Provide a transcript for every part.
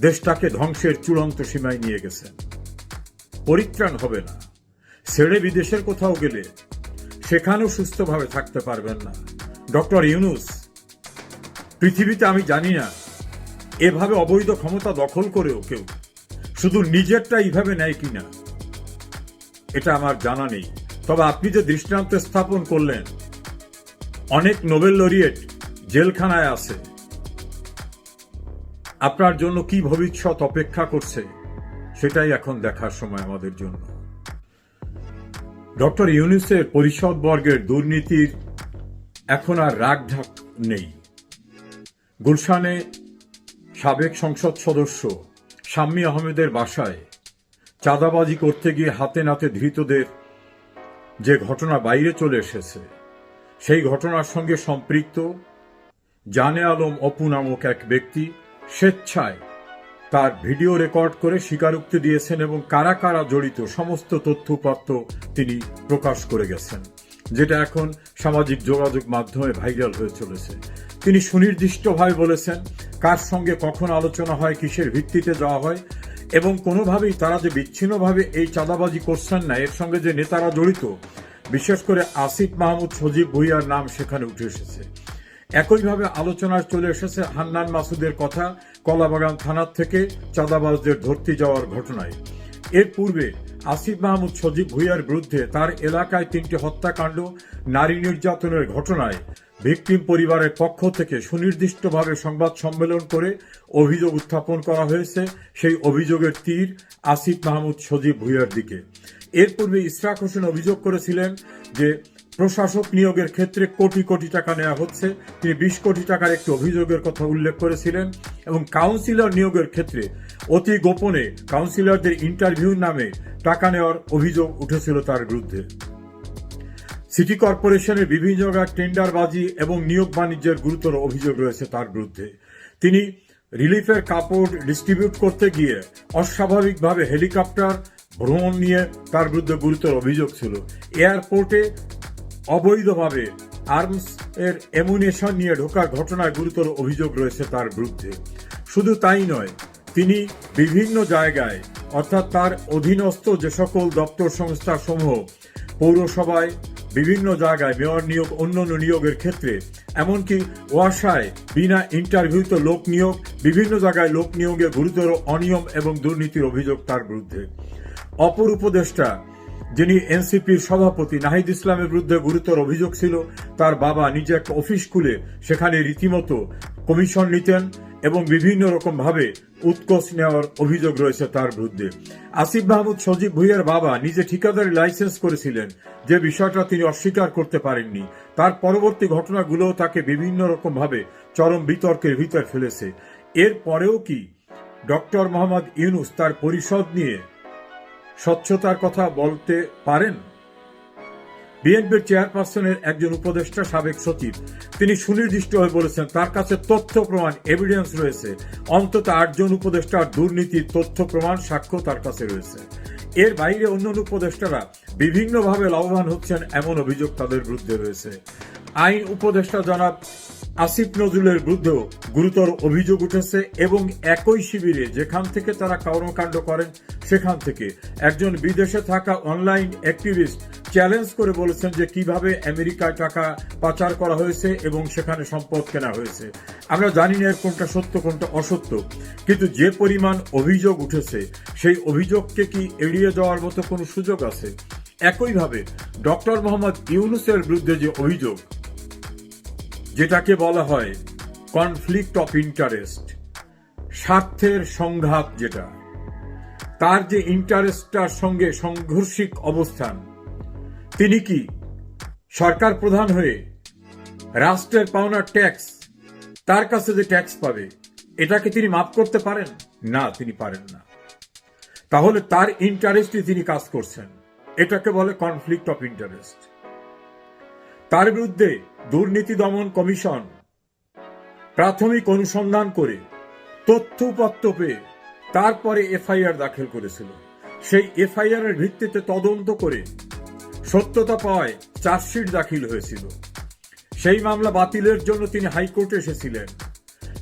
দেশটাকে ধ্বংসের চূড়ান্ত সীমায় নিয়ে গেছেন পরিত্রাণ হবে না। ছেড়ে বিদেশের কোথাও গেলে সেখানেও সুস্থভাবে থাকতে পারবেন না। ডক্টর ইউনুস, পৃথিবীতে আমি জানি না, এভাবে অবৈধ ক্ষমতা দখল করেও কেউ শুধু নিজেরটা এইভাবে নেয় কিনা এটা আমার জানা নেই। তবে আপনি যে দৃষ্টান্ত স্থাপন করলেন, অনেক নোবেল লরিয়েট জেলখানায় আছে। আপনার জন্য কি ভবিষ্যৎ অপেক্ষা করছে, সেটাই এখন দেখার সময় আমাদের জন্য। ডক্টর ইউনুসের পরিষদ বর্গের দুর্নীতির এখন আর রাগঢাক নেই। গুলশানে সাবেক সংসদ সদস্য শাম্মী আহমেদের বাসায় চাঁদাবাজি করতে গিয়ে হাতে নাতে ধৃতদের যে ঘটনা বাইরে চলে এসেছে, সেই ঘটনার সঙ্গে সম্পৃক্ত জানে আলম অপু নামক এক ব্যক্তি স্বেচ্ছায় তার ভিডিও রেকর্ড করে স্বীকারোক্তি দিয়েছেন এবং কারা কারা জড়িত সমস্ত তথ্যপত্র তিনি প্রকাশ করে গেছেন, যেটা এখন সামাজিক যোগাযোগ মাধ্যমে ভাইরাল হয়ে চলেছে। তিনি সুনির্দিষ্টভাবে বলেছেন, কার সঙ্গে কখন আলোচনা হয়, কিসের ভিত্তিতে যাওয়া হয়, এবং কোনোভাবেই তারা যে বিচ্ছিন্নভাবে এই চাঁদাবাজি করছেন না, এর সঙ্গে যে নেতারা জড়িত, বিশেষ করে আসিফ মাহমুদ সজীব ভুইয়ার নাম সেখানে উঠে এসেছে। একইভাবে আলোচনায় চলে এসেছে হান্নান মাসুদের কথা কলাবাগান থানার থেকে চাঁদাবাজদের ধরতে যাওয়ার ঘটনায়। এর পূর্বে আসিফ মাহমুদ সজীব ভুইয়ার বিরুদ্ধে তার এলাকায় তিনটি হত্যাকাণ্ড, নারী নির্যাতনের ঘটনায় ভিকটিম পরিবারের পক্ষ থেকে সুনির্দিষ্টভাবে সংবাদ সম্মেলন করে অভিযোগ উত্থাপন করা হয়েছে। সেই অভিযোগের তীর আসিফ মাহমুদ সজীব ভুইয়ার দিকে। এর পূর্বে ইসরাক হোসেন অভিযোগ করেছিলেন যে প্রশাসক নিয়োগের ক্ষেত্রে কোটি কোটি টাকা নেওয়া হচ্ছে। তিনি বিশ কোটি টাকার একটি অভিযোগের কথা উল্লেখ করেছিলেন এবং কাউন্সিলর নিয়োগের ক্ষেত্রে অতি গোপনে কাউন্সিলরদের ইন্টারভিউর নামে টাকা নেওয়ার অভিযোগ উঠেছিল তার বিরুদ্ধে। সিটি কর্পোরেশনের বিভিন্ন জায়গায় টেন্ডারবাজি এবং নিয়োগ বাণিজ্যের গুরুতর অভিযোগ রয়েছে তার বিরুদ্ধে। তিনি রিলিফের কাপড় ডিস্ট্রিবিউট করতে গিয়ে অস্বাভাবিকভাবে হেলিকপ্টার ভ্রমণ নিয়ে তার বিরুদ্ধে গুরুতর অভিযোগ ছিল। এয়ারপোর্টে অবৈধভাবে আর্মস এর এমুনেশন নিয়ে ঢোকার ঘটনায় গুরুতর অভিযোগ রয়েছে তার বিরুদ্ধে। শুধু তাই নয়, তিনি বিভিন্ন জায়গায়, অর্থাৎ তার অধীনস্থ যে সকল দপ্তর সংস্থা সমূহ পৌরসভায়, বিভিন্ন জায়গায় মেয়র নিয়োগ, অন্যান্য নিয়োগের ক্ষেত্রে, এমনকি ওয়াসায় বিনা ইন্টারভিউতে লোক নিয়োগ, বিভিন্ন জায়গায় লোক নিয়োগে গুরুতর অনিয়ম এবং দুর্নীতির অভিযোগ তার বিরুদ্ধে। অপর উপদেষ্টা যিনি এনসিপির সভাপতি নাহিদ ইসলামের বিরুদ্ধে গুরুতর অভিযোগ ছিল, তার বাবা নিজে একটা অফিস খুলে সেখানে রীতিমতো কমিশন নিতেন এবং বিভিন্ন রকম ভাবে উৎকোচ নেওয়ার অভিযোগ রয়েছে তার বিরুদ্ধে। আসিফ মাহমুদ সজীব ভুইয়ার বাবা নিজে ঠিকাদারি লাইসেন্স করেছিলেন, যে বিষয়টা তিনি অস্বীকার করতে পারেননি। তার পরবর্তী ঘটনাগুলো তাকে বিভিন্ন রকম ভাবে চরম বিতর্কের ভিতর ফেলেছে। এর পরেও কি ডক্টর মোহাম্মদ ইউনুস তার পরিষদ নিয়ে স্বচ্ছতার কথা বলতে পারেন? বিএনপির চেয়ারপারসনের একজন উপদেষ্টা সাবেক সচিব। তিনি সুনির্দিষ্টভাবে বলেছেন, তার কাছে তথ্য প্রমাণ এভিডেন্স রয়েছে। অন্তত আটজন উপদেষ্টার দুর্নীতির তথ্য প্রমাণ, সাক্ষ্য তার কাছে রয়েছে। এর বাইরে অন্যান্য উপদেষ্টারা বিভিন্নভাবে লাভবান হচ্ছেন, এমন অভিযোগ তাদের বিরুদ্ধে রয়েছে। আইন উপদেষ্টা জনাব আসিফ নজরুলের বিরুদ্ধেও গুরুতর অভিযোগ উঠেছে এবং একই শিবিরে যেখান থেকে তারা কর্মকাণ্ড করেন, সেখান থেকে। একজন বিদেশে থাকা অনলাইন অ্যাক্টিভিস্ট চ্যালেঞ্জ করে বলেছেন যে কীভাবে আমেরিকায় টাকা পাচার করা হয়েছে এবং সেখানে সম্পদ কেনা হয়েছে। আমরা জানি না কোনটা সত্য, কোনটা অসত্য। কিন্তু যে পরিমাণ অভিযোগ উঠেছে, সেই অভিযোগকে কি এড়িয়ে যাওয়ার মতো কোনো সুযোগ আছে? একইভাবে, ডক্টর মোহাম্মদ ইউনুসের বিরুদ্ধে যে অভিযোগ যেটাকে বলা হয় কনফ্লিক্ট অফ ইন্টারেস্ট স্বার্থের সংঘাত যেটা। তার যে ইন্টারেস্টটার সঙ্গে সংঘর্ষিক অবস্থান, তিনি কি সরকার প্রধান হয়ে রাষ্ট্রের পাওনা ট্যাক্স তার কাছে যে ট্যাক্স পাবে, এটাকে তিনি মাফ করতে পারেন? না, তিনি পারেন না। তাহলে তার ইন্টারেস্টে তিনি কাজ করছেন। এটাকে বলে কনফ্লিক্ট অফ ইন্টারেস্ট তার বিরুদ্ধে দুর্নীতি দমন কমিশন প্রাথমিক অনুসন্ধান করে তথ্যপত্র পেয়ে তারপরে এফআইআর দাখিল করেছিল। সেই এফআইআর এর ভিত্তিতে তদন্ত করে সত্যতা পাওয়ায় চার্জশিট দাখিল হয়েছিল। সেই মামলা বাতিলের জন্য তিনি হাইকোর্টে এসেছিলেন।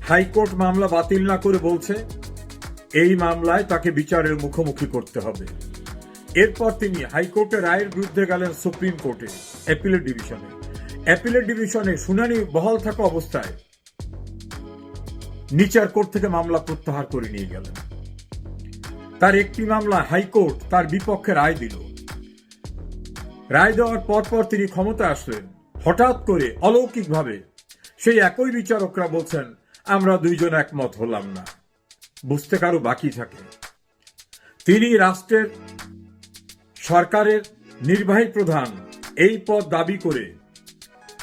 হাইকোর্ট মামলা বাতিল না করে বলছে, এই মামলায় তাকে বিচারের মুখোমুখি করতে হবে। এরপর তিনি হাইকোর্টের রায়ের বিরুদ্ধে গেলেন সুপ্রিম কোর্টে, অ্যাপিলেট ডিভিশনে। অ্যাপিলেট ডিভিশনে শুনানি বহাল থাকা অবস্থায় নিচার কোর্ট থেকে মামলা প্রত্যাহার করে নিয়ে গেলেন। তার একটি মামলা হাইকোর্ট তার বিপক্ষে রায় দিল। রায় দেওয়ার পর পর তিনি ক্ষমতা আসলেন। হঠাৎ করে অলৌকিকভাবে সেই একই বিচারকরা বলছেন, আমরা দুইজন একমত হলাম না। বুঝতে কারও বাকি থাকে। তিনি রাষ্ট্রের সরকারের নির্বাহী প্রধান এই পদ দাবি করে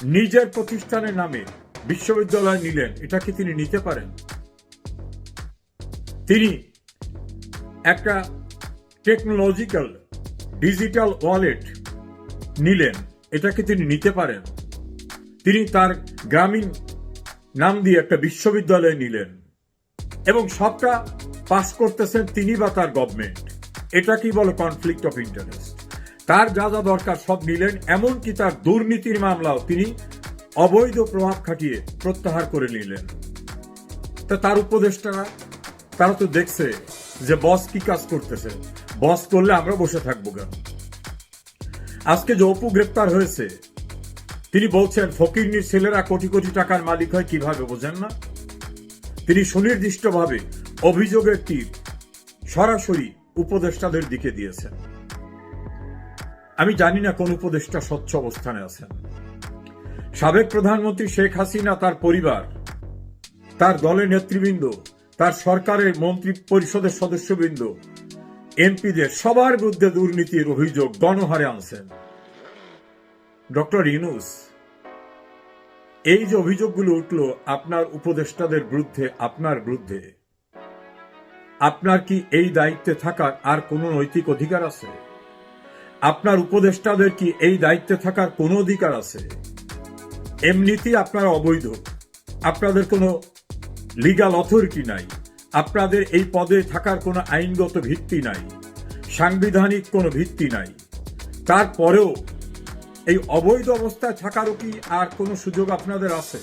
নিজের প্রতিষ্ঠানের নামে বিশ্ববিদ্যালয় নিলেন। এটা কি তিনি নিতে পারেন? তিনি একটা টেকনোলজিক্যাল ডিজিটাল ওয়ালেট নিলেন। এটাকে তিনি নিতে পারেন? তিনি তার গ্রামীণ নাম দিয়ে একটা বিশ্ববিদ্যালয় নিলেন এবং সবটা পাস করতেছেন তিনি বা তার গভর্নমেন্ট এটা কি বলে কনফ্লিক্ট অফ ইন্টারেস্ট তার যা যা দরকার সব নিলেন, এমনকি তার দুর্নীতির মামলাও তিনি অবৈধ প্রভাব খাটিয়ে প্রত্যাহার করে নিলেন। তা তার উপদেষ্টারা তারা তো দেখছে যে বস কি কাজ করতেছে। বস করলে আমরা বসে থাকব কেন? আজকে যে অপু গ্রেপ্তার হয়েছে। তিনি বলছেন, ফকিরনির ছেলেরা কোটি কোটি টাকার মালিক হয় কীভাবে বোঝেন না? তিনি সুনির্দিষ্টভাবে অভিযোগের তীর সরাসরি উপদেষ্টাদের দিকে দিয়েছেন আমি জানি না কোন উপদেষ্টা স্বচ্ছ অবস্থানে আছেন। সাবেক প্রধানমন্ত্রী শেখ হাসিনা তার পরিবার, তার দলের নেতৃবৃন্দ, তার সরকারের মন্ত্রী পরিষদের সদস্যবৃন্দ, এমপিদের সবার বিরুদ্ধে দুর্নীতির অভিযোগ গণহারে আনছেন। ডক্টর ইনুস এই যে অভিযোগগুলো উঠল আপনার উপদেষ্টাদের বিরুদ্ধে, আপনার বিরুদ্ধে আপনার কি এই দায়িত্বে থাকার আর কোনো নৈতিক অধিকার আছে? আপনার উপদেষ্টাদের কি এই দায়িত্বে থাকার কোনো অধিকার আছে? এমনিতেই আপনারা অবৈধ। আপনাদের কোনো লিগাল অথরিটি নাই। আপনাদের এই পদে থাকার কোনো আইনগত ভিত্তি নাই। সাংবিধানিক কোনো ভিত্তি নাই। তারপরেও এই অবৈধ অবস্থায় থাকারও কি আর কোনো সুযোগ আপনাদের আছে?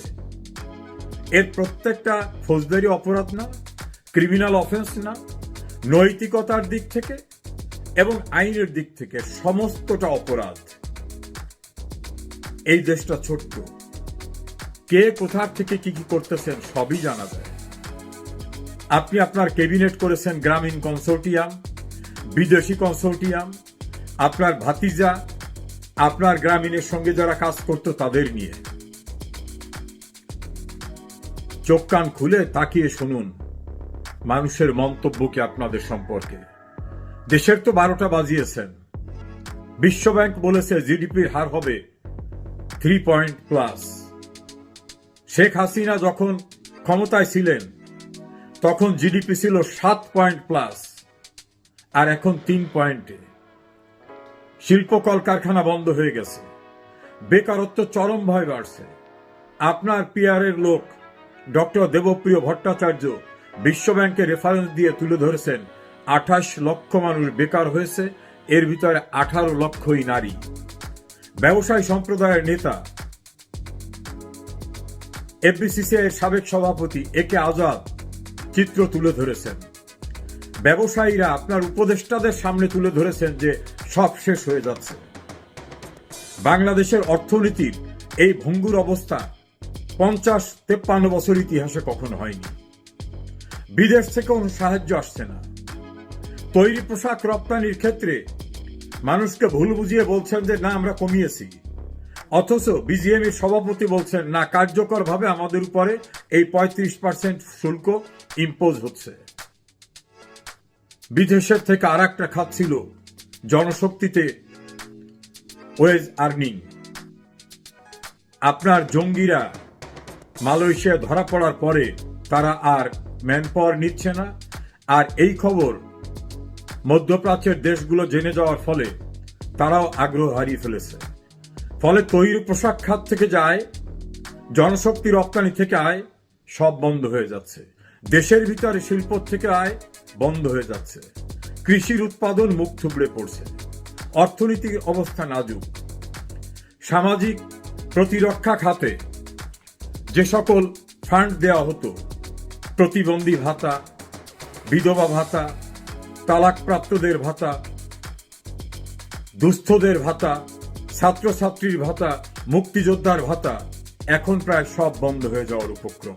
এর প্রত্যেকটা ফৌজদারি অপরাধ না? ক্রিমিনাল অফেন্স না, নৈতিকতার দিক থেকে এবং আইনের দিক থেকে সমস্তটা অপরাধ। এই দেশটা ছোট্ট। কে কোথা থেকে কি কি করতেছেন সবই জানা যায়। আপনি আপনার ক্যাবিনেট করেছেন গ্রামীণ কনসোর্টিয়াম, বিদেশি কনসোর্টিয়াম, আপনার ভাতিজা, আপনার গ্রামীণের সঙ্গে যারা কাজ করতো তাদের নিয়ে। চোখ কান খুলে তাকিয়ে শুনুন। মানুষের মন্তব্য কি আপনাদের সম্পর্কে? দেশের তো বারোটা বাজিয়েছেন। বিশ্বব্যাংক বলেছে জিডিপির হার হবে three point plus Sheikh Hasina যখন ক্ষমতায় ছিলেন, তখন জিডিপি ছিল সাত পয়েন্ট প্লাস আর এখন তিন পয়েন্টে শিল্প কলকারখানা বন্ধ হয়ে গেছে। বেকারত্ব চরমভাবে বাড়ছে। আপনার পিয়ারের লোক ডক্টর দেবপ্রিয় ভট্টাচার্য বিশ্বব্যাংকের রেফারেন্স দিয়ে তুলে ধরেছেন, আঠাশ লক্ষ মানুষ বেকার হয়েছে, এর ভিতরে আঠারো লক্ষই নারী। ব্যবসায়ী সম্প্রদায়ের নেতা। এফবিসিসিআই এর সাবেক সভাপতি একে আজাদ চিত্র তুলে ধরেছেন। ব্যবসায়ীরা আপনার উপদেষ্টাদের সামনে তুলে ধরেছেন যে সব শেষ হয়ে যাচ্ছে। বাংলাদেশের অর্থনীতির এই ভঙ্গুর অবস্থা পঞ্চাশ, তেপ্পান্ন বছর ইতিহাসে কখনো হয়নি। বিদেশ থেকে কোনো সাহায্য আসছে না। তৈরি পোশাক রপ্তানির ক্ষেত্রে মানুষকে ভুল বুঝিয়ে বলছেন যে, না, আমরা কমিয়েছি। অথচ বিজিএম এর সভাপতি বলছেন, না, কার্যকরভাবে আমাদের উপরে এই পঁয়ত্রিশ পার্সেন্ট শুল্ক ইম্পোজ হচ্ছে। বিদেশের থেকে আর একটা খাত ছিল জনশক্তিতে ওয়েজ আর্নিং। আপনার জঙ্গিরা মালয়েশিয়া ধরা পড়ার পরে তারা আর ম্যান পাওয়ার নিচ্ছে না। আর এই খবর মধ্যপ্রাচ্যের দেশগুলো জেনে যাওয়ার ফলে তারাও আগ্রহ হারিয়ে ফেলেছে। ফলে তৈরি পোশাক খাত থেকে যায়, জনশক্তি রপ্তানি থেকে আয়, সব বন্ধ হয়ে যাচ্ছে। দেশের ভিতরে শিল্প থেকে আয়, বন্ধ হয়ে যাচ্ছে। কৃষির উৎপাদন মুখ থুবড়ে পড়ছে। অর্থনীতির অবস্থা নাজুক। সামাজিক প্রতিরক্ষা খাতে যে সকল ফান্ড দেওয়া হতো প্রতিবন্ধী ভাতা, বিধবা ভাতা, তালাকপ্রাপ্তদের ভাতা, দুস্থদের ভাতা, ছাত্রছাত্রীর ভাতা, মুক্তিযোদ্ধার ভাতা এখন প্রায় সব বন্ধ হয়ে যাওয়ার উপক্রম।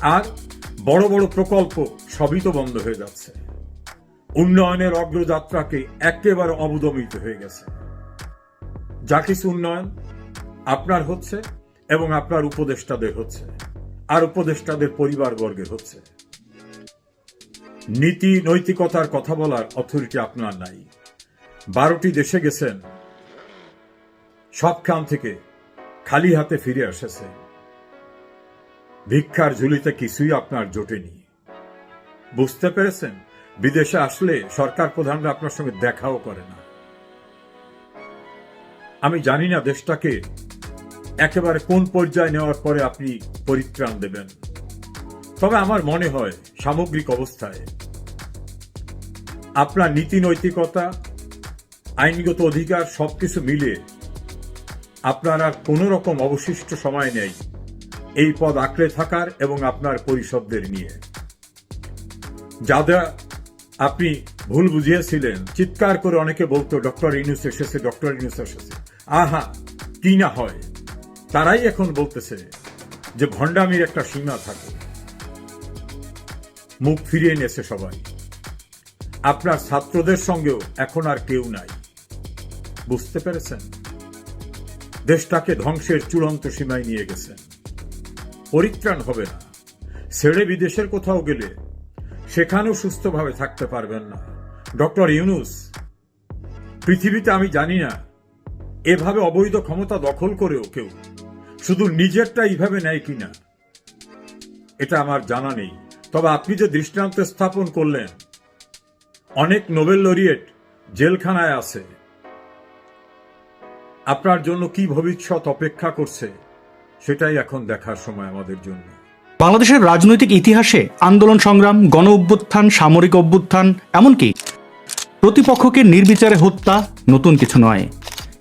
আর বড় বড় প্রকল্প সবই তো বন্ধ হয়ে যাচ্ছে। উন্নয়নের অগ্রযাত্রাকে একেবারে অবদমিত হয়ে গেছে। যা কিছু উন্নয়ন আপনার হচ্ছে এবং আপনার উপদেষ্টাদের হচ্ছে। আর উপদেষ্টাদের পরিবারবর্গের হচ্ছে। নীতি, নৈতিকতার কথা বলার অথরিটি আপনার নাই। বারোটি দেশে গেছেন। সবখান থেকে খালি হাতে ফিরে এসেছে ভিক্ষার ঝুলিতে কিছুই আপনার জোটেনি। বুঝতে পেরেছেন? বিদেশে আসলে সরকার প্রধানরা আপনার সঙ্গে দেখাও করে না। আমি জানি না দেশটাকে একেবারে কোন পর্যায়ে নেওয়ার পরে আপনি পরিত্রাণ দেবেন? তবে আমার মনে হয় সামগ্রিক অবস্থায় আপনার নীতি নৈতিকতা, আইনগত অধিকার সবকিছু মিলে আপনার আর কোনো রকম অবশিষ্ট সময় নেই এই পদ আঁকড়ে থাকার এবং আপনার পরিষদদের নিয়ে। যাদের আপনি ভুল বুঝিয়েছিলেন, চিৎকার করে অনেকে বলতো, ডক্টর ইনুস এসেছে, ডক্টর ইনুস এসেছে। আহা, কি না হয়। তারাই এখন বলতেছে যে ভণ্ডামির একটা সীমা থাকে। মুখ ফিরিয়ে নিয়েছে সবাই। আপনার ছাত্রদের সঙ্গেও এখন আর কেউ নাই। বুঝতে পেরেছেন? দেশটাকে ধ্বংসের চূড়ান্ত সীমায় নিয়ে গেছেন পরিত্রাণ হবে না। ছেড়ে বিদেশের কোথাও গেলে সেখানেও সুস্থভাবে থাকতে পারবেন না। ডক্টর ইউনুস, পৃথিবীতে আমি জানি না, এভাবে অবৈধ ক্ষমতা দখল করেও কেউ শুধু নিজেরটা এইভাবে নেয় কিনা? এটা আমার জানা নেই। তবে আপনি যে দৃষ্টান্ত স্থাপন করলেন, অনেক নোবেল লরিয়েট জেলখানায় আছে। আপনার জন্য কি ভবিষ্যৎ অপেক্ষা করছে, সেটাই এখন দেখার সময় আমাদের জন্য। বাংলাদেশের রাজনৈতিক ইতিহাসে আন্দোলন সংগ্রাম, গণ অভ্যুত্থান, সামরিক অভ্যুত্থান, এমনকি প্রতিপক্ষকে নির্বিচারে হত্যা নতুন কিছু নয়।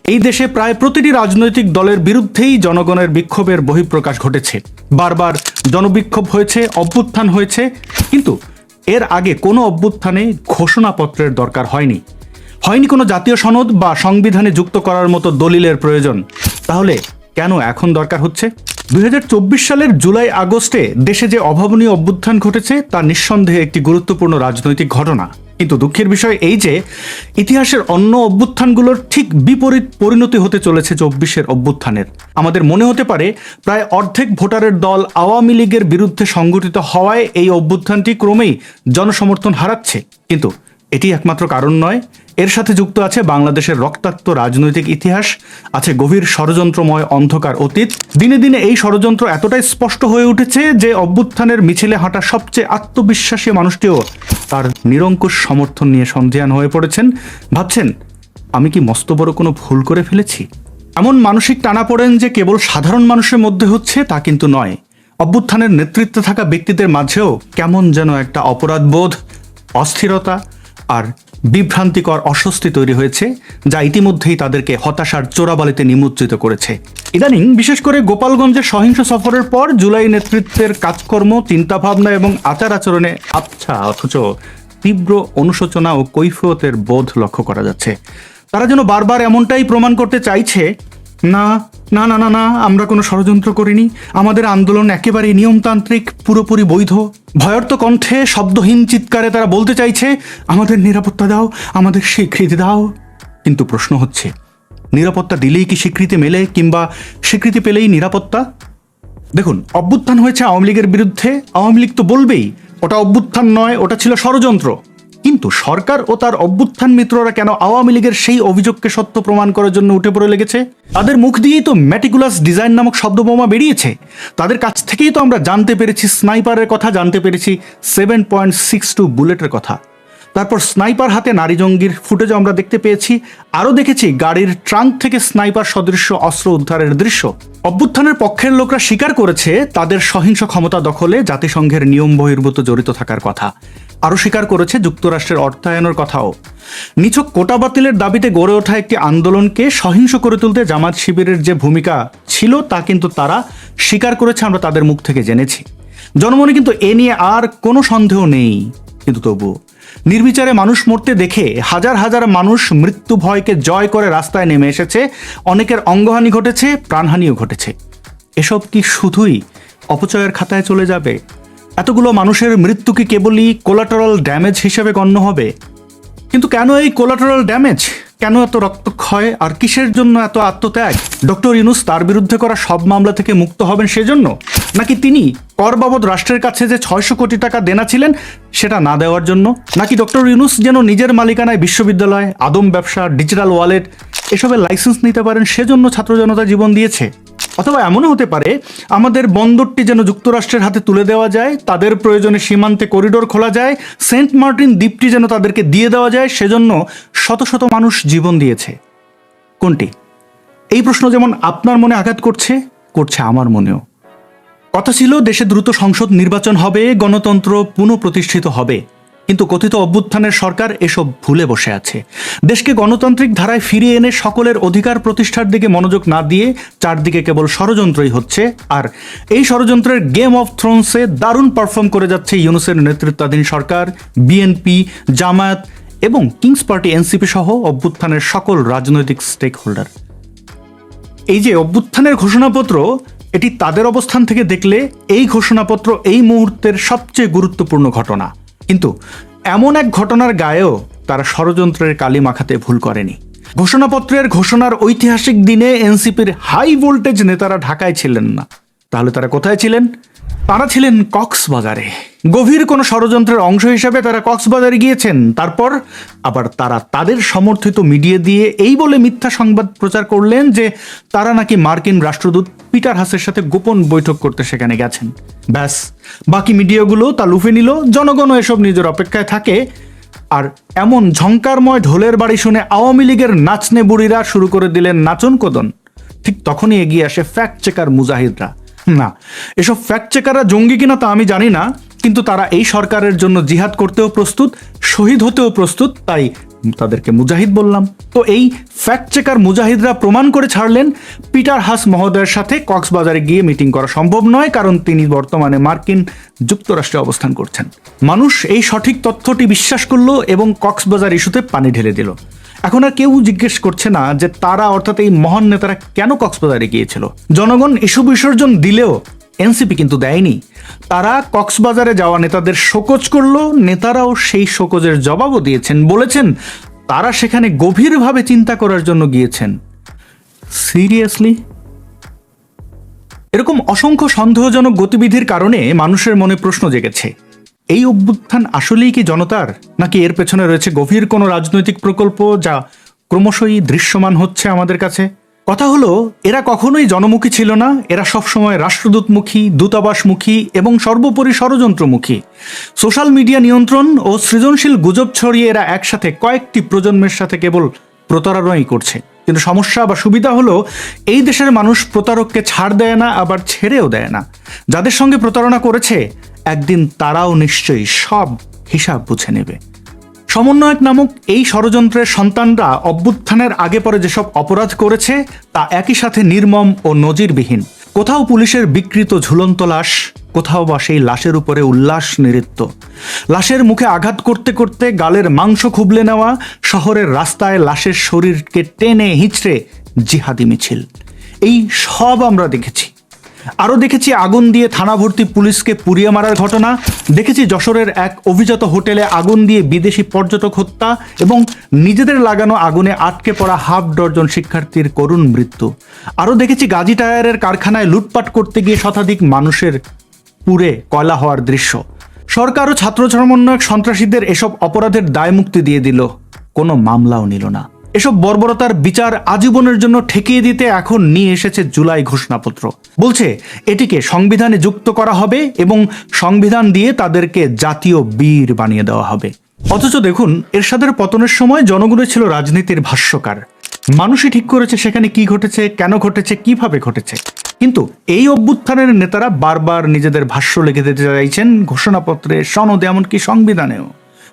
এই দেশে প্রায় প্রতিটি রাজনৈতিক দলের বিরুদ্ধেই জনগণের বিক্ষোভের বহিঃপ্রকাশ ঘটেছে। বারবার জনবিক্ষোভ হয়েছে, অভ্যুত্থান হয়েছে, কিন্তু এর আগে কোনো অভ্যুত্থানে ঘোষণাপত্রের দরকার হয়নি। হয়নি কোনো জাতীয় সনদ বা সংবিধানে যুক্ত করার মতো দলিলের প্রয়োজন। তাহলে কেন এখন দরকার হচ্ছে? দুই হাজার চব্বিশ সালের জুলাই আগস্টে দেশে যে অভাবনীয় অভ্যুত্থান ঘটেছে, তা নিঃসন্দেহে একটি গুরুত্বপূর্ণ রাজনৈতিক ঘটনা। কিন্তু দুঃখের বিষয় এই যে ইতিহাসের অন্য অভ্যুত্থানগুলোর ঠিক বিপরীত পরিণতি হতে চলেছে চব্বিশের অভ্যুত্থানের। আমাদের মনে হতে পারে প্রায় অর্ধেক ভোটারের দল আওয়ামী লীগের বিরুদ্ধে সংগঠিত হওয়ায় এই অভ্যুত্থানটি ক্রমেই জনসমর্থন হারাচ্ছে। কিন্তু এটি একমাত্র কারণ নয়। এর সাথে যুক্ত আছে বাংলাদেশের রক্তাক্ত রাজনৈতিক ইতিহাস, আছে গভীর ষড়যন্ত্রময় অন্ধকার অতীত। দিনে দিনে এই ষড়যন্ত্র এতটাই স্পষ্ট হয়ে উঠেছে যে অভ্যুত্থানের মিছিলে হাঁটা সবচেয়ে আত্মবিশ্বাসী মানুষটিও তার নিরঙ্কুশ সমর্থন নিয়ে সন্দেহান হয়ে পড়েছেন। ভাবছেন, আমি কি মস্ত বড় কোনো ভুল করে ফেলেছি? এমন মানসিক টানা পড়েন যে কেবল সাধারণ মানুষের মধ্যে হচ্ছে তা কিন্তু নয়। অভ্যুত্থানের নেতৃত্বে থাকা ব্যক্তিদের মাঝেও কেমন যেন একটা অপরাধবোধ, অস্থিরতা আর বিভ্রান্তিকর অস্বস্তি তৈরি হয়েছে, যা ইতিমধ্যেই তাদেরকে হতাশার চোরাবালিতে নিমজ্জিত করেছে। ইদানিং, বিশেষ করে গোপালগঞ্জের সহিংস সফরের পর জুলাই নেতৃত্বের কাজকর্ম, চিন্তাভাবনা এবং আচার আচরণে আচ্ছা অথচ তীব্র অনুশোচনা ও কৈফিয়তের বোধ লক্ষ্য করা যাচ্ছে। তারা যেন বারবার এমনটাই প্রমাণ করতে চাইছে না না না না না, আমরা কোনো ষড়যন্ত্র করিনি। আমাদের আন্দোলন একেবারে নিয়মতান্ত্রিক, পুরোপুরি বৈধ। ভয়ার্ত কণ্ঠে, শব্দহীন চিৎকারে তারা বলতে চাইছে, আমাদের নিরাপত্তা দাও, আমাদের স্বীকৃতি দাও। কিন্তু প্রশ্ন হচ্ছে, নিরাপত্তা দিলেই কি স্বীকৃতি মেলে কিংবা স্বীকৃতি পেলেই নিরাপত্তা? দেখুন, অভ্যুত্থান হয়েছে আওয়ামী লীগের বিরুদ্ধে। আওয়ামী লীগ তো বলবেই, ওটা অভ্যুত্থান নয়, ওটা ছিল ষড়যন্ত্র। কিন্তু সরকার ও তার অভ্যুত্থান মিত্ররা কেন আওয়ামী লীগের সেই অভিযোগকে সত্য প্রমাণ করার জন্য উঠে পড়ে লেগেছে? তাদের মুখ দিয়েই তো ম্যাটিকুলাস ডিজাইন নামক শব্দবোমা বেরিয়েছে। তাদের কাছ থেকেই তো আমরা জানতে পেরেছি স্নাইপারের কথা, জানতে পেরেছি সেভেন পয়েন্ট সিক্স টু বুলেটের কথা। তারপর স্নাইপার হাতে নারী জঙ্গির ফুটেজও আমরা দেখতে পেয়েছি। আরও দেখেছি গাড়ির ট্রাঙ্ক থেকে স্নাইপার সদৃশ্য অস্ত্র উদ্ধারের দৃশ্য। অভ্যুত্থানের পক্ষের লোকরা স্বীকার করেছে তাদের সহিংস ক্ষমতা দখলে জাতিসংঘের নিয়ম বহির্ভূত জড়িত থাকার কথা। আরও স্বীকার করেছে যুক্তরাষ্ট্রের অর্থায়নের কথাও। নিছক কোটা বাতিলের দাবিতে গড়ে ওঠা একটি আন্দোলনকে সহিংস করে তুলতে জামাত শিবিরের যে ভূমিকা ছিল তা কিন্তু তারা স্বীকার করেছে, আমরা তাদের মুখ থেকে জেনেছি। জনমনে কিন্তু এ নিয়ে আর কোনো সন্দেহ নেই। কিন্তু তবুও নির্বিচারে মানুষ মরতে দেখে হাজার হাজার মানুষ মৃত্যু ভয়কে জয় করে রাস্তায় নেমে এসেছে। অনেকের অঙ্গহানি ঘটেছে, প্রাণহানিও ঘটেছে। এসব কি শুধুই অপচয়ের খাতায় চলে যাবে? এতগুলো মানুষের মৃত্যু কি কেবলই কোলাটারাল ড্যামেজ হিসেবে গণ্য হবে? কিন্তু কেন এই কোলাটারাল ড্যামেজ কেন এত রক্তক্ষয়? আর কিসের জন্য এত আত্মত্যাগ? ডক্টর ইনুস তার বিরুদ্ধে করা সব মামলা থেকে মুক্ত হবেন সেজন্য? নাকি তিনি কর বাবদ রাষ্ট্রের কাছে যে ছয়শো কোটি টাকা দেনা ছিলেন, সেটা না দেওয়ার জন্য? নাকি ডক্টর ইনুস যেন নিজের মালিকানায় বিশ্ববিদ্যালয়, আদম ব্যবসা, ডিজিটাল ওয়ালেট, এসবের লাইসেন্স নিতে পারেন, সেজন্য ছাত্র জনতা জীবন দিয়েছে? অথবা এমনও হতে পারে, আমাদের বন্দরটি যেন যুক্তরাষ্ট্রের হাতে তুলে দেওয়া যায়, তাদের প্রয়োজনে সীমান্তে করিডোর খোলা যায়, সেন্ট মার্টিন দ্বীপটি যেন তাদেরকে দিয়ে দেওয়া যায়, সেজন্য শত শত মানুষ জীবন দিয়েছে। কোনটি? এই প্রশ্ন যেমন আপনার মনে আঘাত করছে করছে আমার মনেও। কথা ছিল, দেশে দ্রুত সংসদ নির্বাচন হবে, গণতন্ত্র পুনঃপ্রতিষ্ঠিত হবে। কিন্তু কথিত অভ্যুত্থানের সরকার এসব ভুলে বসে আছে। দেশকে গণতান্ত্রিক ধারায় ফিরিয়ে এনে সকলের অধিকার প্রতিষ্ঠার দিকে মনোযোগ না দিয়ে চারদিকে কেবল ষড়যন্ত্রই হচ্ছে। আর এই ষড়যন্ত্রের গেম অফ থ্রোনসে দারুণ পারফর্ম করে যাচ্ছে ইউনুসের নেতৃত্বাধীন সরকার বিএনপি জামায়াত এবং কিংস পার্টি এনসিপি সহ অভ্যুত্থানের সকল রাজনৈতিক স্টেক হোল্ডার এই যে অভ্যুত্থানের ঘোষণাপত্র, এটি তাদের অবস্থান থেকে দেখলে এই ঘোষণাপত্র এই মুহূর্তের সবচেয়ে গুরুত্বপূর্ণ ঘটনা। কিন্তু এমন এক ঘটনার গায়েও তারা ষড়যন্ত্রের কালি মাখাতে ভুল করেনি। ঘোষণাপত্রের ঘোষণার ঐতিহাসিক দিনে এনসিপির হাই ভোল্টেজ নেতারা ঢাকায় ছিলেন না। তাহলে তারা কোথায় ছিলেন? তারা ছিলেন কক্সবাজারে। গভীর কোনো ষড়যন্ত্রের অংশ হিসেবে তারা কক্সবাজারে গিয়েছেন। তারপর আবার তারা তাদের সমর্থিত মিডিয়া দিয়ে এই বলে মিথ্যা সংবাদ প্রচার করলেন যে তারা নাকি মার্কিন রাষ্ট্রদূত পিটার হাসের সাথে গোপন বৈঠক করতে সেখানে গেছেন। ব্যাস, বাকি মিডিয়াগুলো তা লুফে নিল, জনগণও এসব নিজের অপেক্ষায় থাকে। আর এমন ঝঙ্কারময় ঢোলের বাড়ি শুনে আওয়ামী লীগের নাচনে বুড়িরা শুরু করে দিলেন নাচন কদন। ঠিক তখনই এগিয়ে আসে ফ্যাক্ট চেকার মুজাহিদরা। না, এসব ফ্যাক্ট চেকাররা জঙ্গি কিনা তা আমি জানি না। কিন্তু তারা এই সরকারের জন্য জিহাদ করতেও প্রস্তুত, শহীদ হতেও প্রস্তুত, তাই তাদেরকে মুজাহিদ বললাম। তো এই ফ্যাক্ট চেকার মুজাহিদরা প্রমাণ করে ছাড়লেন, পিটার হাস মহোদয়ের সাথে কক্সবাজারে গিয়ে মিটিং করা সম্ভব নয়, কারণ তিনি বর্তমানে মার্কিন যুক্তরাষ্ট্রে অবস্থান করছেন। মানুষ এই সঠিক তথ্যটি বিশ্বাস করল এবং কক্সবাজার ইস্যুতে পানি ঢেলে দিল। এখন আর কেউ জিজ্ঞেস করছে না যে তারা অর্থাৎ এই মহান নেতারা কেন কক্সবাজারে গিয়েছিল? জনগণ ইস্যু বিসর্জন দিলেও এনসিপি কিন্তু দেয়নি। তারা কক্সবাজারে যাওয়া নেতাদের শোকজ করল, নেতারাও সেই শোকজের জবাবও দিয়েছেন, বলেছেন তারা সেখানে গভীরভাবে চিন্তা করার জন্য গিয়েছেন। সিরিয়াসলি? এরকম অসংখ্য সন্দেহজনক গতিবিধির কারণে মানুষের মনে প্রশ্ন জেগেছে, এই অভ্যুত্থান আসলেই কি জনতার, নাকি এর পেছনে রয়েছে গভীর কোনো রাজনৈতিক প্রকল্প যা ক্রমশই দৃশ্যমান হচ্ছে আমাদের কাছে? কথা হলো, এরা কখনোই জনমুখী ছিল না, এরা সবসময় রাষ্ট্রদূতমুখী, দূতাবাসমুখী এবং সর্বোপরি ষড়যন্ত্রমুখী। সোশ্যাল মিডিয়া নিয়ন্ত্রণ ও সৃজনশীল গুজব ছড়িয়ে এরা একসাথে কয়েকটি প্রজন্মের সাথে কেবল প্রতারণাই করছে। কিন্তু সমস্যা বা সুবিধা হলো, এই দেশের মানুষ প্রতারককে ছাড় দেয় না, আবার ছেড়েও দেয় না। যাদের সঙ্গে প্রতারণা করেছে, একদিন তারাও নিশ্চয়ই সব হিসাব বুঝে নেবে। সমন্বয়ক নামক এই ষড়যন্ত্রের সন্তানরা অভ্যুত্থানের আগে পরে যেসব অপরাধ করেছে, তা একই সাথে নির্মম ও নজিরবিহীন। কোথাও পুলিশের বিকৃত ঝুলন্ত লাশ, কোথাও বা সেই লাশের উপরে উল্লাস নৃত্য। লাশের মুখে আঘাত করতে করতে গালের মাংস খুবলে নেওয়া, শহরের রাস্তায় লাশের শরীরকে টেনে হিঁচড়ে জিহাদি মিছিল। এই সব আমরা দেখেছি। আরও দেখেছি আগুন দিয়ে থানা ভর্তি পুলিশকে পুড়িয়ে মারার ঘটনা। দেখেছি যশোরের এক অভিজাত হোটেলে আগুন দিয়ে বিদেশি পর্যটক হত্যা এবং নিজেদের লাগানো আগুনে আটকে পড়া হাফ ডর্জন শিক্ষার্থীর করুণ মৃত্যু। আরও দেখেছি গাজী টায়ারের কারখানায় লুটপাট করতে গিয়ে শতাধিক মানুষের পুড়ে কয়লা হওয়ার দৃশ্য। সরকার ও ছাত্র সমন্বয়ক সন্ত্রাসীদের এসব অপরাধের দায় মুক্তি দিয়ে দিল, কোনো মামলাও নিল না। এসব বর্বরতার বিচার আজীবনের জন্য ঠেকিয়ে দিতে এখন নিয়ে এসেছে জুলাই ঘোষণাপত্র। বলছে, এটিকে সংবিধানে যুক্ত করা হবে এবং সংবিধান দিয়ে তাদেরকে জাতীয় বীর বানিয়ে দেওয়া হবে। অথচ দেখুন, এরশাদের পতনের সময় জনগণই ছিল রাজনীতির ভাষ্যকার। মানুষই ঠিক করেছে সেখানে কি ঘটেছে, কেন ঘটেছে, কীভাবে ঘটেছে। কিন্তু এই অভ্যুত্থানের নেতারা বারবার নিজেদের ভাষ্য লিখে দিতে চাইছেন ঘোষণাপত্রে, সনদে, এমনকি সংবিধানেও।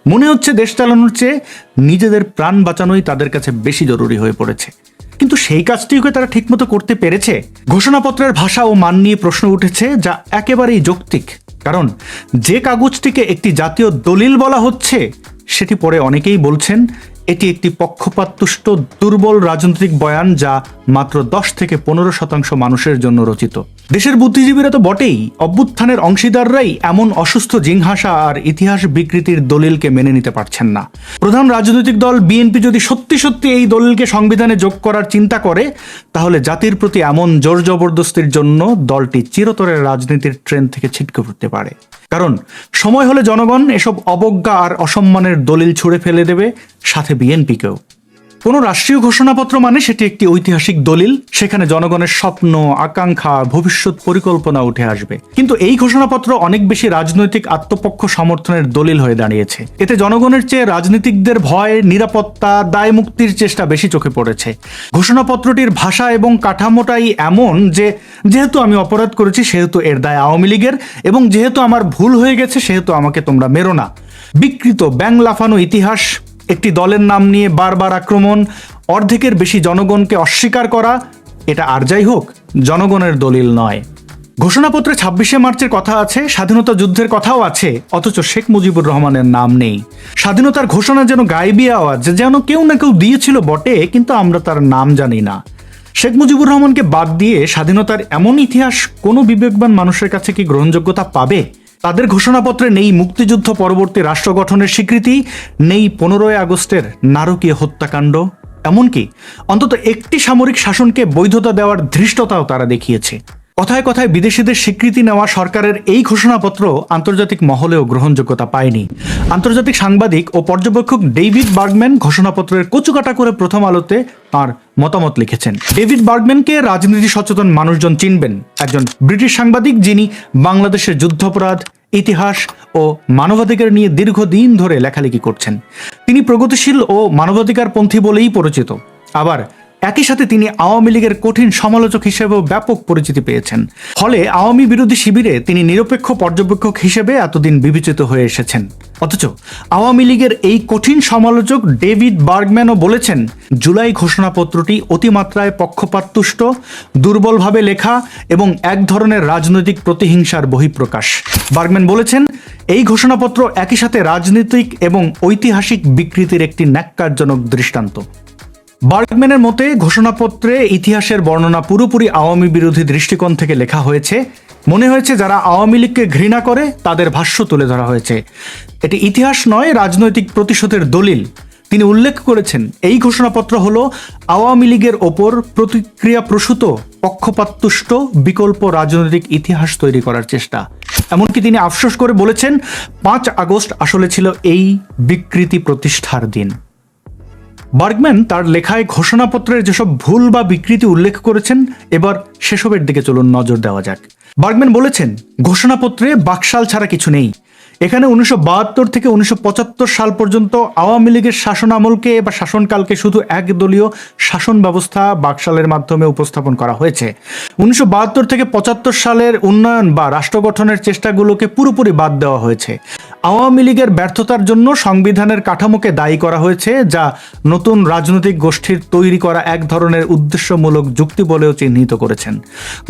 মনে হচ্ছে দেশ চালানোর চেয়ে নিজেদের প্রাণ বাঁচানোই তাদের কাছে বেশি জরুরি হয়ে পড়েছে। কিন্তু সেই কাজটিকে তারা ঠিকমতো করতে পেরেছে? ঘোষণাপত্রের ভাষা ও মান নিয়ে প্রশ্ন উঠেছে, যা একেবারেই যৌক্তিক। কারণ যে কাগজটিকে একটি জাতীয় দলিল বলা হচ্ছে, সেটি পরে অনেকেই বলছেন, এটি একটি পক্ষপাততুষ্ট, দুর্বল রাজনৈতিক বয়ান যা মাত্র দশ থেকে পনেরো শতাংশ মানুষের জন্য রচিত। দেশের বুদ্ধিজীবীরা তো বটেই। অভ্যুত্থানের অংশীদাররাই এমন অসুস্থ জিংহাসা আর ইতিহাস বিকৃতির দলিলকে মেনে নিতে পারছেন না। প্রধান রাজনৈতিক দল বিএনপি যদি সত্যি সত্যি এই দলিলকে সংবিধানে যোগ করার চিন্তা করে, তাহলে জাতির প্রতি এমন জোর জবরদস্তির জন্য দলটি চিরতরের রাজনীতির ট্রেন থেকে ছিটকে পড়তে পারে। কারণ সময় হলে জনগণ এসব অবজ্ঞা আর অসম্মানের দলিল ছুঁড়ে ফেলে দেবে, সাথে বিএনপিকেও। কোনো রাষ্ট্রীয় ঘোষণাপত্র মানে সেটি একটি ঐতিহাসিক দলিল। সেখানে জনগণের স্বপ্ন, আকাঙ্ক্ষা, ভবিষ্যৎ পরিকল্পনা উঠে আসবে। কিন্তু এই ঘোষণাপত্র অনেক বেশি রাজনৈতিক আত্মপক্ষ সমর্থনের দলিল হয়ে দাঁড়িয়েছে। এতে জনগণের চেয়ে রাজনীতিকদের ভয়, নিরাপত্তা, দায় মুক্তির চেষ্টা বেশি চোখে পড়েছে। ঘোষণাপত্রটির ভাষা এবং কাঠামোটাই এমন যে, যেহেতু আমি অপরাধ করেছি, সেহেতু এর দায় আওয়ামী লীগের, এবং যেহেতু আমার ভুল হয়ে গেছে, সেহেতু আমাকে তোমরা মেরো না। বিকৃত ব্যাং লাফানো ইতিহাস একটি দলের নাম নিয়ে বারবার আক্রমণ, অর্ধেকের বেশি জনগণকে অস্বীকার করা, এটা আর যাই হোক, জনগণের দলিল নয়। ঘোষণাপত্রে ছাব্বিশে মার্চের কথা আছে, স্বাধীনতা যুদ্ধের কথাও আছে, অথচ শেখ মুজিবুর রহমানের নাম নেই। স্বাধীনতার ঘোষণা যেন গাইবি আওয়াজ, যেন কেউ না কেউ দিয়েছিল বটে, কিন্তু আমরা তার নাম জানি না। শেখ মুজিবুর রহমানকে বাদ দিয়ে স্বাধীনতার এমন ইতিহাস কোনো বিবেকবান মানুষের কাছে কি গ্রহণযোগ্যতা পাবে? তাদের ঘোষণাপত্রে নেই মুক্তিযুদ্ধ পরবর্তী রাষ্ট্র গঠনের স্বীকৃতি, নেই পনেরোই আগস্টের নারকীয় হত্যাকাণ্ড। এমনকি অন্তত একটি সামরিক শাসনকে বৈধতা দেওয়ার ধৃষ্টতাও তারা দেখিয়েছে। কথায় কথায় বিদেশিদের স্বীকৃতি নেওয়া সরকারের এই ঘোষণাপত্র আন্তর্জাতিক মহলেও গ্রহণযোগ্যতা পায়নি। আন্তর্জাতিক সাংবাদিক ও পর্যবেক্ষক ডেভিড বার্গম্যান ঘোষণাপত্রের কচুকাটা করে প্রথম আলোতে তাঁর মতামত লিখেছেন। ডেভিড বার্গম্যানকে রাজনীতি সচেতন মানুষজন চিনবেন। একজন ব্রিটিশ সাংবাদিক যিনি বাংলাদেশের যুদ্ধাপরাধ, ইতিহাস ও মানবাধিকার নিয়ে দীর্ঘদিন ধরে লেখালেখি করছেন। তিনি প্রগতিশীল ও মানবাধিকারপন্থী বলেই পরিচিত। আবার একই সাথে তিনি আওয়ামী লীগের কঠিন সমালোচক হিসেবেও ব্যাপক পরিচিতি পেয়েছেন। ফলে আওয়ামী বিরোধী শিবিরে তিনি নিরপেক্ষ পর্যবেক্ষক হিসেবে এতদিন বিবেচিত হয়ে এসেছেন। অথচ আওয়ামী লীগের এই কঠিন সমালোচক ডেভিড বার্গম্যানও বলেছেন, জুলাই ঘোষণাপত্রটি অতিমাত্রায় পক্ষপাততুষ্ট, দুর্বলভাবে লেখা এবং এক ধরনের রাজনৈতিক প্রতিহিংসার বহিঃপ্রকাশ। বার্গম্যান বলেছেন, এই ঘোষণাপত্র একই সাথে রাজনৈতিক এবং ঐতিহাসিক বিকৃতির একটি ন্যাক্কারজনক দৃষ্টান্ত। বার্গম্যানের মতে ঘোষণাপত্রে ইতিহাসের বর্ণনা পুরোপুরি আওয়ামী বিরোধী দৃষ্টিকোণ থেকে লেখা হয়েছে। মনে হয়েছে যারা আওয়ামী লীগকে ঘৃণা করে, তাদের ভাষ্য তুলে ধরা হয়েছে। এটি ইতিহাস নয়, রাজনৈতিক প্রতিশোধের দলিল। তিনি উল্লেখ করেছেন, এই ঘোষণাপত্র হল আওয়ামী লীগের ওপর প্রতিক্রিয়া প্রসূত পক্ষপাততুষ্ট, বিকল্প রাজনৈতিক ইতিহাস তৈরি করার চেষ্টা। এমনকি তিনি আফসোস করে বলেছেন, পাঁচ আগস্ট আসলে ছিল এই বিকৃতি প্রতিষ্ঠার দিন। বার্গম্যান তার লেখায় ঘোষণাপত্রের যেসব ভুল বা বিকৃতি উল্লেখ করেছেন, এবার সেসবের দিকে চলুন নজর দেওয়া যাক। বার্গম্যান বলেছেন, ঘোষণাপত্রে বাকশাল ছাড়া কিছু নেই। এখানে উনিশশো বাহাত্তর থেকে উনিশশো পঁচাত্তর সাল পর্যন্ত আওয়ামী লীগের শাসন আমলকে বা শাসনকালকে শুধু একদলীয় শাসন ব্যবস্থা বাকশালের মাধ্যমে উপস্থাপন করা হয়েছে। উনিশশো বাহাত্তর থেকে পঁচাত্তর সালের উন্নয়ন বা রাষ্ট্র গঠনের চেষ্টাগুলোকে পুরোপুরি বাদ দেওয়া হয়েছে। আওয়ামী লীগের ব্যর্থতার জন্য সংবিধানের কাঠামোকে দায়ী করা হয়েছে, যা নতুন রাজনৈতিক গোষ্ঠীর তৈরি করা এক ধরনের উদ্দেশ্যমূলক যুক্তি বলেও চিহ্নিত করেছেন।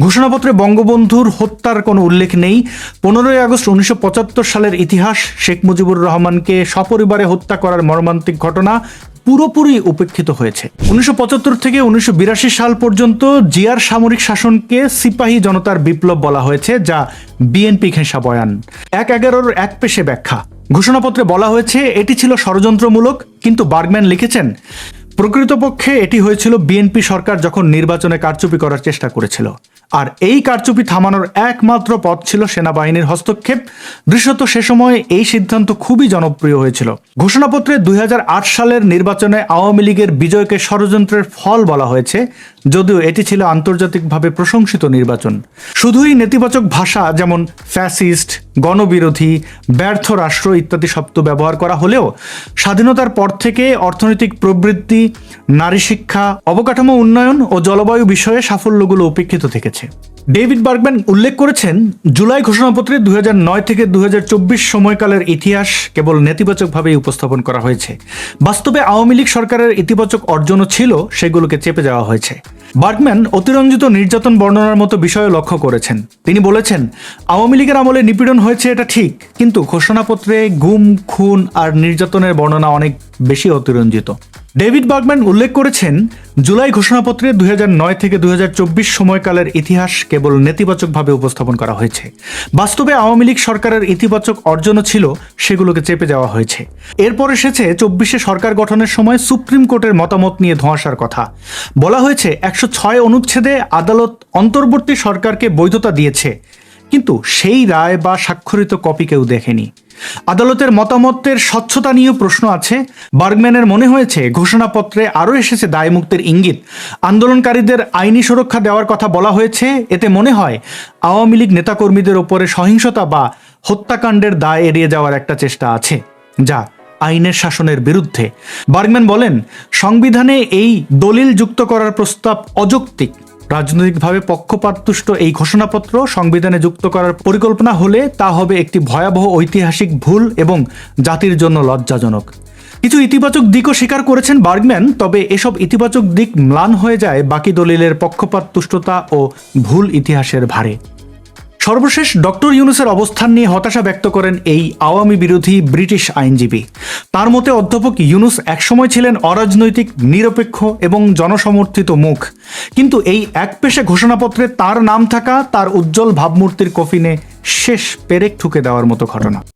ঘোষণাপত্রে বঙ্গবন্ধুর হত্যার কোনো উল্লেখ নেই। পনেরোই আগস্ট উনিশশো পঁচাত্তর সালের ইতিহাস, শেখ মুজিবুর রহমানকে সপরিবারে হত্যা করার মর্মান্তিক ঘটনা পুরোপুরি উপেক্ষিত হয়েছে। উনিশশো পঁচাত্তর থেকে উনিশশো বিরাশি সাল পর্যন্ত জিয়ার সামরিক শাসনকে সিপাহী জনতার বিপ্লব বলা হয়েছে, যা বিএনপি ঘেঁষা বয়ান। এক এগারোর এক পেশে ব্যাখ্যা। ঘোষণাপত্রে বলা হয়েছে, এটি ছিল ষড়যন্ত্রমূলক, কিন্তু বার্গম্যান লিখেছেন প্রকৃতপক্ষে এটি হয়েছিল বিএনপি সরকার যখন নির্বাচনে কারচুপি করার চেষ্টা করেছিল। আর এই কারচুপি থামানোর একমাত্র পথ ছিল সেনাবাহিনীর হস্তক্ষেপ। দৃশ্যত সে সময়ে এই সিদ্ধান্ত খুবই জনপ্রিয় হয়েছিল। ঘোষণাপত্রে দুই হাজার আট সালের নির্বাচনে আওয়ামী লীগের বিজয়কে ষড়যন্ত্রের ফল বলা হয়েছে। যদিও এটি ছিল আন্তর্জাতিকভাবে প্রশংসিত নির্বাচন। শুধুই নেতিবাচক ভাষা যেমন ফ্যাসিস্ট, গণবিরোধী, ব্যর্থ রাষ্ট্র ইত্যাদি শব্দ ব্যবহার করা হলেও স্বাধীনতার পর থেকে অর্থনৈতিক প্রবৃদ্ধি নারী শিক্ষা, অবকাঠামো উন্নয়ন ও জলবায়ু বিষয়ে সাফল্যগুলো উপেক্ষিত থেকেছে। ডেভিড বার্গম্যান উল্লেখ করেছেন, জুলাই ঘোষণাপত্রে হাজার নয় থেকে দু হাজার চব্বিশ সময়কালের ইতিহাস কেবল নেতিবাচকভাবেই উপস্থাপন করা হয়েছে। বাস্তবে আওয়ামী লীগ সরকারের ইতিবাচক অর্জনও ছিল, সেগুলোকে চেপে যাওয়া হয়েছে। বার্গম্যান অতিরঞ্জিত নির্যাতন বর্ণনার মতো বিষয়ে লক্ষ্য করেছেন। তিনি বলেছেন, আওয়ামী লীগের আমলে নিপীড়ন হয়েছে এটা ঠিক, কিন্তু ঘোষণাপত্রে গুম, খুন আর নির্যাতনের বর্ণনা অনেক বেশি অতিরঞ্জিত। ডেভিড বার্গম্যান উল্লেখ করেছেন, জুলাই ঘোষণাপত্রে দুই নয় থেকে দুই সময়কালের ইতিহাস কেবল নেতিবাচকভাবে উপস্থাপন করা হয়েছে। বাস্তবে আওয়ামী লীগ সরকারের ইতিবাচক অর্জনও ছিল, সেগুলোকে চেপে যাওয়া হয়েছে। এরপর এসেছে চব্বিশে সরকার গঠনের সময় সুপ্রিম কোর্টের মতামত নিয়ে ধোঁয়াশার কথা। বলা হয়েছে, একশো ছয় অনুচ্ছেদে আদালত অন্তর্বর্তী সরকারকে বৈধতা দিয়েছে, কিন্তু সেই রায় বা স্বাক্ষরিত কপি কেউ দেখেনি। আদালতের মতামতের স্বচ্ছতা নিয়েও প্রশ্ন আছে। বার্গম্যানের মনে হয়েছে, ঘোষণাপত্রে আরও এসেছে দায়মুক্তির ইঙ্গিত। আন্দোলনকারীদের আইনি সুরক্ষা দেওয়ার কথা বলা হয়েছে, এতে মনে হয় আওয়ামী লীগ নেতাকর্মীদের ওপরে সহিংসতা বা হত্যাকাণ্ডের দায় এড়িয়ে যাওয়ার একটা চেষ্টা আছে, যা আইনের শাসনের বিরুদ্ধে। বার্গম্যান বলেন, সংবিধানে এই দলিল যুক্ত করার প্রস্তাব অযৌক্তিক। রাজনৈতিকভাবে পক্ষপাততুষ্ট এই ঘোষণাপত্র সংবিধানে যুক্ত করার পরিকল্পনা হলে তা হবে একটি ভয়াবহ ঐতিহাসিক ভুল এবং জাতির জন্য লজ্জাজনক। কিছু ইতিবাচক দিকও স্বীকার করেছেন বার্গম্যান, তবে এসব ইতিবাচক দিক ম্লান হয়ে যায় বাকি দলিলের পক্ষপাততুষ্টতা ও ভুল ইতিহাসের ভারে সর্বশেষ ডক্টর ইউনুসের অবস্থান নিয়ে হতাশা ব্যক্ত করেন এই আওয়ামী বিরোধী ব্রিটিশ আইনজীবী। তার মতে অধ্যাপক ইউনুস একসময় ছিলেন অরাজনৈতিক, নিরপেক্ষ এবং জনসমর্থিত মুখ। কিন্তু এই এক পেশে ঘোষণাপত্রে তার নাম থাকা, তার উজ্জ্বল ভাবমূর্তির কফিনে শেষ পেরেক ঠুকে দেওয়ার মতো ঘটনা।